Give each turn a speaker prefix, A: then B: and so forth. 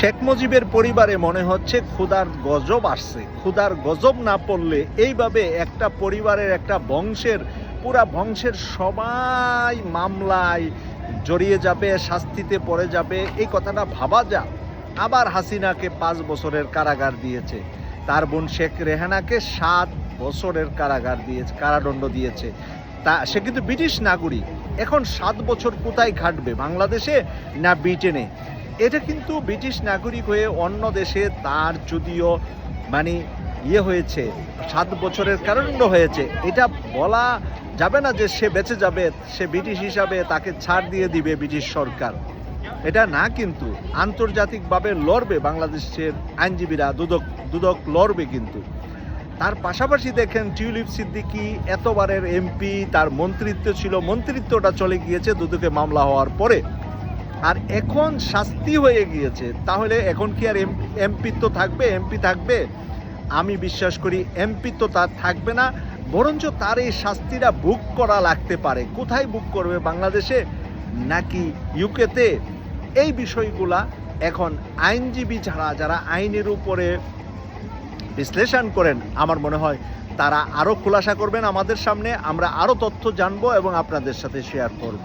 A: শেখ মুজিবের পরিবারে মনে হচ্ছে ক্ষুধার গজব আসছে। ক্ষুধার গজব না পড়লে এইভাবে একটা পরিবারের, একটা বংশের, পুরা বংশের সবাই মামলায় জড়িয়ে যাবে, শাস্তিতে পড়ে যাবে, এই কথাটা ভাবা যা আবার হাসিনাকে পাঁচ বছরের কারাগার দিয়েছে। তার বোন শেখ রেহানাকে সাত বছরের কারাগার দিয়েছে কারাদণ্ড দিয়েছে। তা, সে কিন্তু ব্রিটিশ নাগরিক। এখন সাত বছর কোথায় খাটবে, বাংলাদেশে না ব্রিটেনে? এটা কিন্তু ব্রিটিশ নাগরিক হয়ে অন্য দেশে তার যদিও মানে ইয়ে হয়েছে, সাত বছরের কারাদণ্ড হয়েছে। এটা বলা যাবে না যে সে বেঁচে যাবে, সে ব্রিটিশ হিসাবে তাকে ছাড় দিয়ে দিবে ব্রিটিশ সরকার। এটা না কিন্তু, আন্তর্জাতিকভাবে লড়বে বাংলাদেশের আইনজীবীরা, দুদক দুদক লড়বে কিন্তু। তার পাশাপাশি দেখেন, টিউলিপ সিদ্দিকি এতবারের এমপি, তার মন্ত্রিত্ব ছিল, মন্ত্রিত্বটা চলে গিয়েছে দুদকে মামলা হওয়ার পরে। আর এখন শাস্তি হয়ে গিয়েছে, তাহলে এখন কি আর এমপি তো থাকবে? এমপি থাকবে? আমি বিশ্বাস করি এমপি তো তার থাকবে না, বরঞ্চ তার এই শাস্তিটা বুক করা লাগতে পারে। কোথায় বুক করবে বাংলাদেশে? নাকি ইউকেতে? এই বিষয়গুলা এখন আইনজীবী ছাড়া যারা আইনের উপরে বিশ্লেষণ করেন, আমার মনে হয় তারা আরও খোলাসা করবেন আমাদের সামনে। আমরা আরও তথ্য জানব এবং আপনাদের সাথে শেয়ার করব।